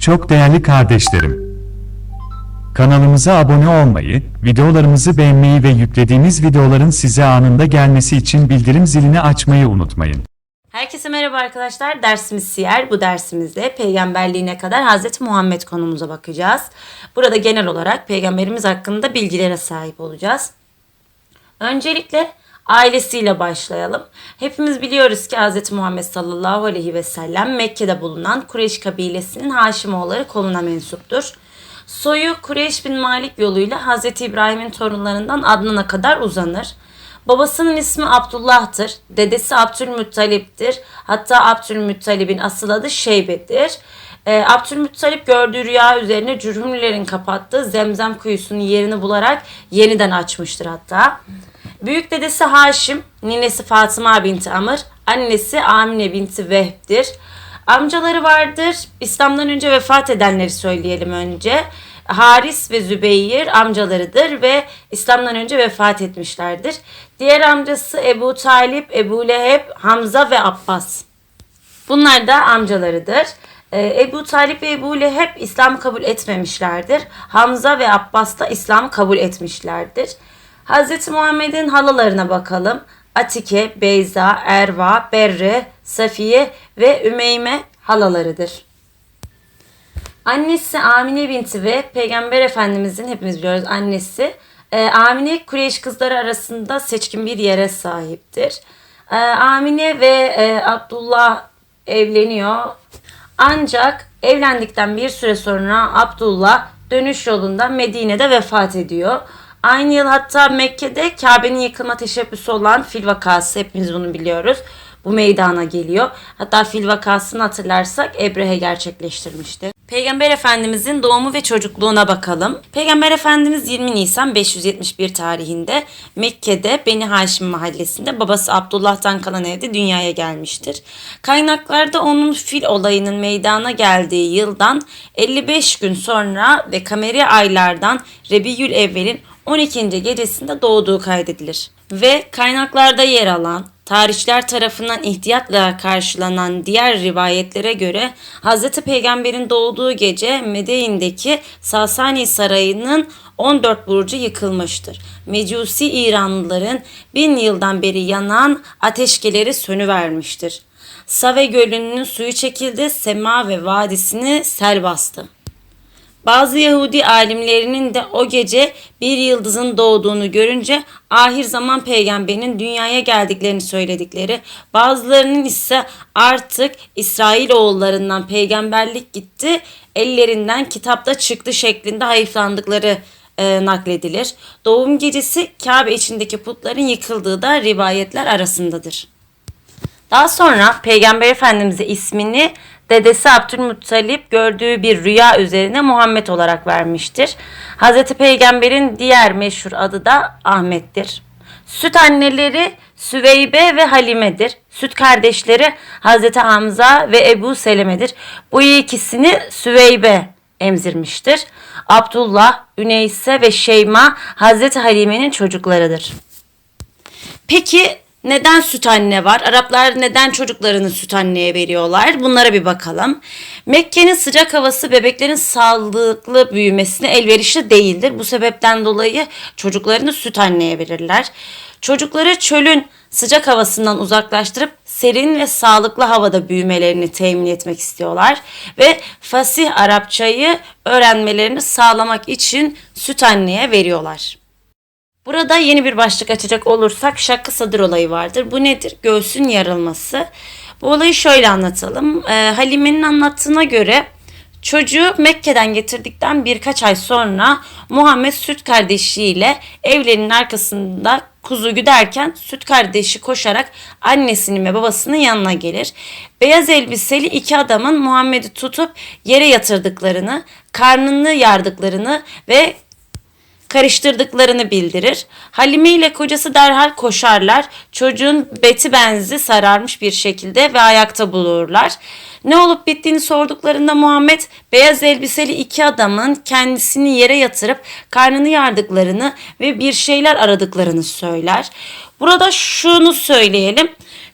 Çok değerli kardeşlerim. Kanalımıza abone olmayı, videolarımızı beğenmeyi ve yüklediğimiz videoların size anında gelmesi için bildirim zilini açmayı unutmayın. Herkese merhaba arkadaşlar. Dersimiz Siyer. Bu dersimizde peygamberliğine kadar Hz. Muhammed konumuza bakacağız. Burada genel olarak peygamberimiz hakkında bilgilere sahip olacağız. Öncelikle ailesiyle başlayalım. Hepimiz biliyoruz ki Hz. Muhammed sallallahu aleyhi ve sellem Mekke'de bulunan Kureyş kabilesinin Haşimoğulları koluna mensuptur. Soyu Kureyş bin Malik yoluyla Hz. İbrahim'in torunlarından Adnan'a kadar uzanır. Babasının ismi Abdullah'tır. Dedesi Abdülmuttalip'tir. Hatta Abdülmuttalip'in asıl adı Şeybe'dir. Ee, Abdülmuttalip gördüğü rüya üzerine cürhümlülerin kapattığı zemzem kuyusunun yerini bularak yeniden açmıştır hatta. Büyük dedesi Haşim, ninesi Fatıma binti Amr, annesi Amine binti Vehb'dir. Amcaları vardır. İslam'dan önce vefat edenleri söyleyelim önce. Haris ve Zübeyir amcalarıdır ve İslam'dan önce vefat etmişlerdir. Diğer amcası Ebu Talip, Ebu Leheb, Hamza ve Abbas. Bunlar da amcalarıdır. Ee, Ebu Talip ve Ebu Leheb İslam kabul etmemişlerdir. Hamza ve Abbas da İslam kabul etmişlerdir. Hz. Muhammed'in halalarına bakalım. Atike, Beyza, Erva, Berre, Safiye ve Ümeyme halalarıdır. Annesi Amine binti ve Peygamber Efendimizin hepimiz biliyoruz annesi. e, Amine Kureyş kızları arasında seçkin bir yere sahiptir. E, Amine ve e, Abdullah evleniyor. Ancak evlendikten bir süre sonra Abdullah dönüş yolunda Medine'de vefat ediyor. Aynı yıl hatta Mekke'de Kabe'nin yıkılma teşebbüsü olan fil vakası hepimiz bunu biliyoruz. Bu meydana geliyor. Hatta fil vakasını hatırlarsak Ebrehe gerçekleştirmişti. Peygamber Efendimizin doğumu ve çocukluğuna bakalım. Peygamber Efendimiz 20 Nisan 571 tarihinde Mekke'de Beni Haşim mahallesinde babası Abdullah'tan kalan evde dünyaya gelmiştir. Kaynaklarda onun fil olayının meydana geldiği yıldan 55 gün sonra ve kameri aylardan Rebiyül Evvel'in 12. gecesinde doğduğu kaydedilir. Ve kaynaklarda yer alan tarihçiler tarafından ihtiyatla karşılanan diğer rivayetlere göre Hz. Peygamber'in doğduğu gece Medeyn'deki Sasani Sarayı'nın 14 burcu yıkılmıştır. Mecusi İranlıların bin yıldan beri yanan ateşkeleri sönüvermiştir. Save Gölü'nün suyu çekildi, Sema ve vadisini sel bastı. Bazı Yahudi alimlerinin de o gece bir yıldızın doğduğunu görünce ahir zaman peygamberinin dünyaya geldiklerini söyledikleri, bazılarının ise artık İsrail oğullarından peygamberlik gitti, ellerinden kitapta çıktı şeklinde hayıflandıkları e, nakledilir. Doğum gecesi Kabe içindeki putların yıkıldığı da rivayetler arasındadır. Daha sonra Peygamber Efendimiz'e ismini dedesi Abdülmuttalip gördüğü bir rüya üzerine Muhammed olarak vermiştir. Hazreti Peygamber'in diğer meşhur adı da Ahmet'tir. Süt anneleri Süveybe ve Halime'dir. Süt kardeşleri Hazreti Hamza ve Ebu Seleme'dir. Bu ikisini Süveybe emzirmiştir. Abdullah, Üneyse ve Şeyma Hazreti Halime'nin çocuklarıdır. Peki neden süt anne var? Araplar neden çocuklarını süt anneye veriyorlar? Bunlara bir bakalım. Mekke'nin sıcak havası bebeklerin sağlıklı büyümesine elverişli değildir. Bu sebepten dolayı çocuklarını süt anneye verirler. Çocukları çölün sıcak havasından uzaklaştırıp serin ve sağlıklı havada büyümelerini temin etmek istiyorlar ve fasih Arapçayı öğrenmelerini sağlamak için süt anneye veriyorlar. Burada yeni bir başlık açacak olursak şakkı sadır olayı vardır. Bu nedir? Göğsün yarılması. Bu olayı şöyle anlatalım. Ee, Halime'nin anlattığına göre çocuğu Mekke'den getirdikten birkaç ay sonra Muhammed süt kardeşiyle evlerinin arkasında kuzu güderken süt kardeşi koşarak annesinin ve babasının yanına gelir. Beyaz elbiseli iki adamın Muhammed'i tutup yere yatırdıklarını, karnını yardıklarını ve karıştırdıklarını bildirir. Halime ile kocası derhal koşarlar. Çocuğun beti benzi sararmış bir şekilde ve ayakta bulurlar. Ne olup bittiğini sorduklarında Muhammed beyaz elbiseli iki adamın kendisini yere yatırıp karnını yardıklarını ve bir şeyler aradıklarını söyler. Burada şunu söyleyelim.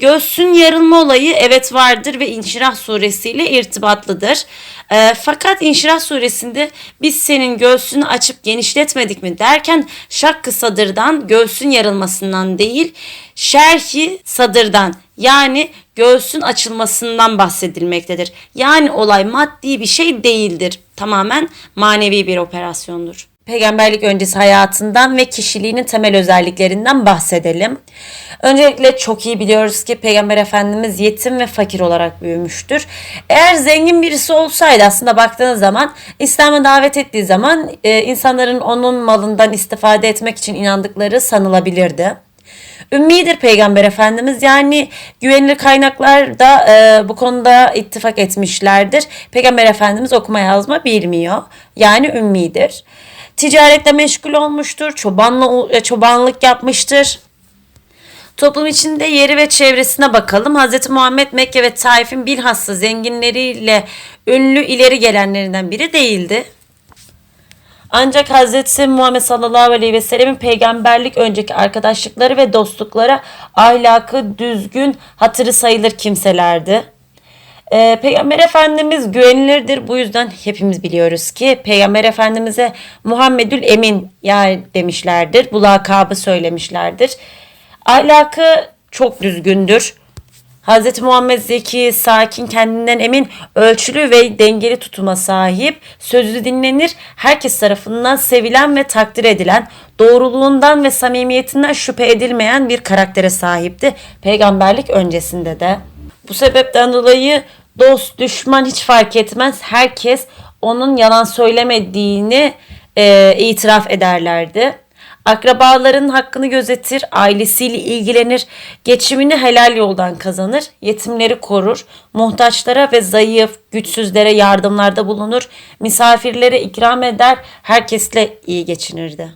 Göğsün yarılma olayı evet vardır ve İnşirah suresiyle irtibatlıdır. Ee, fakat İnşirah suresinde biz senin göğsünü açıp genişletmedik mi derken şakkı sadırdan göğsün yarılmasından değil şerhi sadırdan yani göğsün açılmasından bahsedilmektedir. Yani olay maddi bir şey değildir. Tamamen manevi bir operasyondur. Peygamberlik öncesi hayatından ve kişiliğinin temel özelliklerinden bahsedelim. Öncelikle çok iyi biliyoruz ki Peygamber Efendimiz yetim ve fakir olarak büyümüştür. Eğer zengin birisi olsaydı aslında baktığınız zaman İslam'a davet ettiği zaman e, insanların onun malından istifade etmek için inandıkları sanılabilirdi. Ümmidir Peygamber Efendimiz yani güvenilir kaynaklar da e, bu konuda ittifak etmişlerdir. Peygamber Efendimiz okuma yazma bilmiyor yani ümmidir. Ticaretle meşgul olmuştur, çobanla, e, çobanlık yapmıştır. Toplum içinde yeri ve çevresine bakalım. Hz. Muhammed Mekke ve Taif'in bilhassa zenginleriyle ünlü ileri gelenlerinden biri değildi. Ancak Hz. Muhammed sallallahu aleyhi ve sellemin peygamberlik önceki arkadaşlıkları ve dostluklara ahlakı düzgün, hatırı sayılır kimselerdi. Ee, Peygamber Efendimiz güvenilirdir. Bu yüzden hepimiz biliyoruz ki Peygamber Efendimiz'e Muhammedül Emin yani demişlerdir. Bu lakabı söylemişlerdir. Ahlakı çok düzgündür. Hz. Muhammed zeki, sakin, kendinden emin, ölçülü ve dengeli tutuma sahip, sözü dinlenir, herkes tarafından sevilen ve takdir edilen, doğruluğundan ve samimiyetinden şüphe edilmeyen bir karaktere sahipti peygamberlik öncesinde de. Bu sebepten dolayı dost, düşman hiç fark etmez. Herkes onun yalan söylemediğini e, itiraf ederlerdi. Akrabaların hakkını gözetir, ailesiyle ilgilenir, geçimini helal yoldan kazanır, yetimleri korur, muhtaçlara ve zayıf, güçsüzlere yardımlarda bulunur, misafirlere ikram eder, herkesle iyi geçinirdi.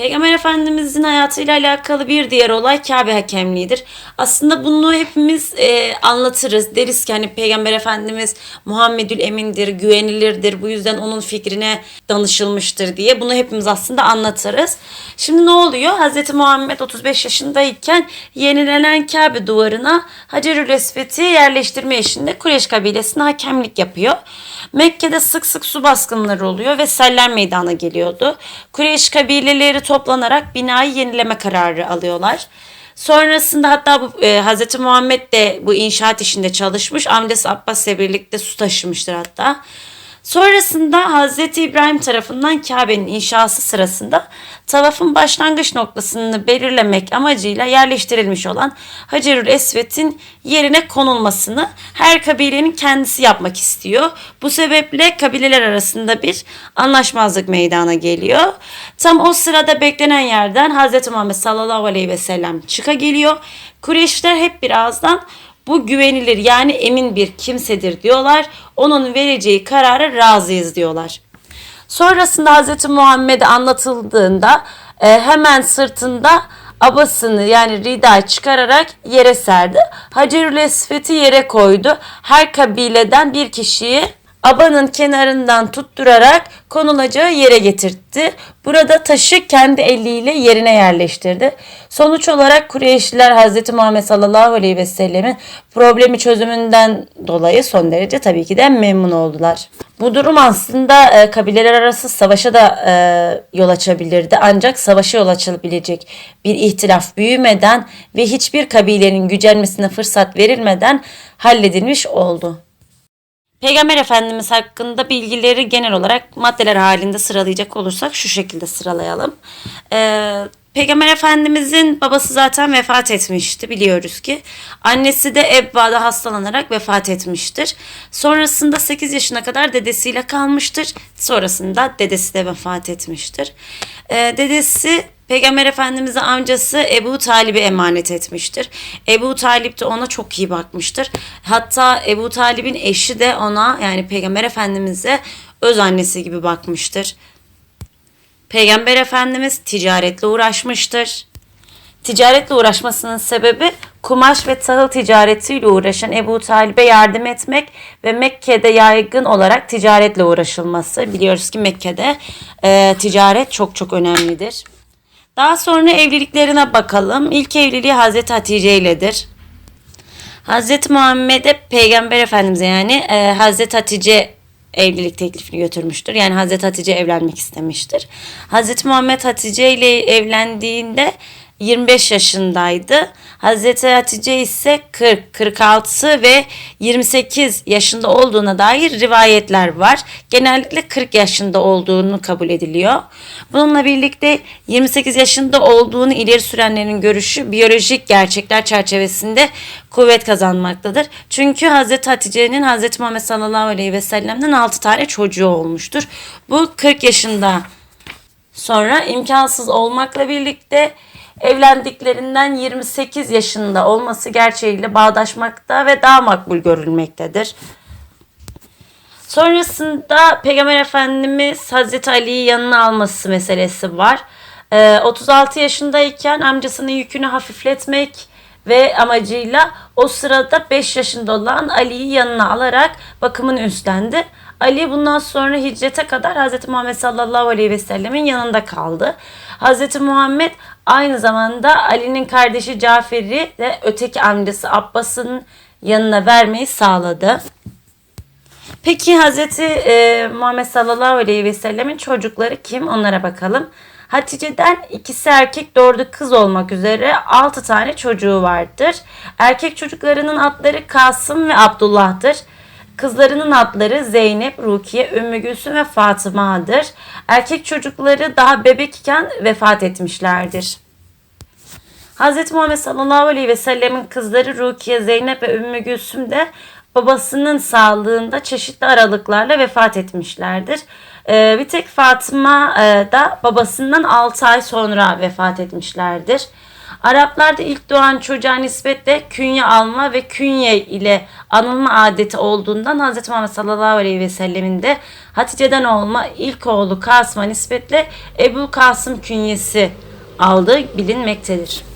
Peygamber Efendimizin hayatıyla alakalı bir diğer olay Kabe hakemliğidir. Aslında bunu hepimiz e, anlatırız. Deriz ki hani Peygamber Efendimiz Muhammedül Emin'dir, güvenilirdir. Bu yüzden onun fikrine danışılmıştır diye. Bunu hepimiz aslında anlatırız. Şimdi ne oluyor? Hz. Muhammed 35 yaşındayken yenilenen Kabe duvarına Hacerül Esved'i yerleştirme işinde Kureyş kabilesine hakemlik yapıyor. Mekke'de sık sık su baskınları oluyor ve seller meydana geliyordu. Kureyş kabileleri toplanarak binayı yenileme kararı alıyorlar. Sonrasında hatta bu e, Hz. Muhammed de bu inşaat işinde çalışmış. Amcası Abbas ile birlikte su taşımıştır hatta. Sonrasında Hz. İbrahim tarafından Kabe'nin inşası sırasında tavafın başlangıç noktasını belirlemek amacıyla yerleştirilmiş olan Hacerül Esved'in yerine konulmasını her kabilenin kendisi yapmak istiyor. Bu sebeple kabileler arasında bir anlaşmazlık meydana geliyor. Tam o sırada beklenen yerden Hz. Muhammed sallallahu aleyhi ve sellem çıka geliyor. Kureyşler hep birazdan bu güvenilir yani emin bir kimsedir diyorlar. Onun vereceği karara razıyız diyorlar. Sonrasında Hz. Muhammed'e anlatıldığında e, hemen sırtında abasını yani ridayı çıkararak yere serdi. Hacerül Esved'i yere koydu. Her kabileden bir kişiyi abanın kenarından tutturarak konulacağı yere getirtti. Burada taşı kendi eliyle yerine yerleştirdi. Sonuç olarak Kureyşliler Hz. Muhammed sallallahu aleyhi ve sellemin problemi çözümünden dolayı son derece tabii ki de memnun oldular. Bu durum aslında e, kabileler arası savaşa da e, yol açabilirdi. Ancak savaşa yol açabilecek bir ihtilaf büyümeden ve hiçbir kabilenin gücenmesine fırsat verilmeden halledilmiş oldu. Peygamber Efendimiz hakkında bilgileri genel olarak maddeler halinde sıralayacak olursak şu şekilde sıralayalım. Ee, Peygamber Efendimizin babası zaten vefat etmişti biliyoruz ki. Annesi de Ebba'da hastalanarak vefat etmiştir. Sonrasında 8 yaşına kadar dedesiyle kalmıştır. Sonrasında dedesi de vefat etmiştir. Ee, dedesi Peygamber Efendimiz'e amcası Ebu Talib'i emanet etmiştir. Ebu Talip de ona çok iyi bakmıştır. Hatta Ebu Talib'in eşi de ona yani Peygamber Efendimiz'e öz annesi gibi bakmıştır. Peygamber Efendimiz ticaretle uğraşmıştır. Ticaretle uğraşmasının sebebi kumaş ve tahıl ticaretiyle uğraşan Ebu Talib'e yardım etmek ve Mekke'de yaygın olarak ticaretle uğraşılması. Biliyoruz ki Mekke'de e, ticaret çok çok önemlidir. Daha sonra evliliklerine bakalım. İlk evliliği Hazreti Hatice iledir. Hazreti Muhammed'e Peygamber Efendimiz'e yani e, Hazreti Hatice evlilik teklifini götürmüştür. Yani Hazreti Hatice evlenmek istemiştir. Hazreti Muhammed Hatice ile evlendiğinde 25 yaşındaydı. Hazreti Hatice ise 40, 46 ve 28 yaşında olduğuna dair rivayetler var. Genellikle 40 yaşında olduğunu kabul ediliyor. Bununla birlikte 28 yaşında olduğunu ileri sürenlerin görüşü biyolojik gerçekler çerçevesinde kuvvet kazanmaktadır. Çünkü Hazreti Hatice'nin Hazreti Muhammed sallallahu aleyhi ve sellem'den 6 tane çocuğu olmuştur. Bu 40 yaşında sonra imkansız olmakla birlikte evlendiklerinden 28 yaşında olması gerçeğiyle bağdaşmakta ve daha makbul görülmektedir. Sonrasında Peygamber Efendimiz Hazreti Ali'yi yanına alması meselesi var. Ee, 36 yaşındayken amcasının yükünü hafifletmek ve amacıyla o sırada 5 yaşında olan Ali'yi yanına alarak bakımını üstlendi. Ali bundan sonra hicrete kadar Hz. Muhammed sallallahu aleyhi ve sellemin yanında kaldı. Hz. Muhammed aynı zamanda Ali'nin kardeşi Cafer'i ve öteki amcası Abbas'ın yanına vermeyi sağladı. Peki Hazreti e, Muhammed sallallahu aleyhi ve sellemin çocukları kim? Onlara bakalım. Hatice'den ikisi erkek doğurdu kız olmak üzere 6 tane çocuğu vardır. Erkek çocuklarının adları Kasım ve Abdullah'tır. Kızlarının adları Zeynep, Rukiye, Ümmü Gülsüm ve Fatıma'dır. Erkek çocukları daha bebekken vefat etmişlerdir. Hz. Muhammed sallallahu aleyhi ve sellemin kızları Rukiye, Zeynep ve Ümmü Gülsüm de babasının sağlığında çeşitli aralıklarla vefat etmişlerdir. Ee, bir tek Fatıma e, da babasından 6 ay sonra vefat etmişlerdir. Araplarda ilk doğan çocuğa nispetle künye alma ve künye ile anılma adeti olduğundan Hz. Muhammed sallallahu aleyhi ve sellemin de Hatice'den olma ilk oğlu Kasım'a nispetle Ebu Kasım künyesi aldığı bilinmektedir.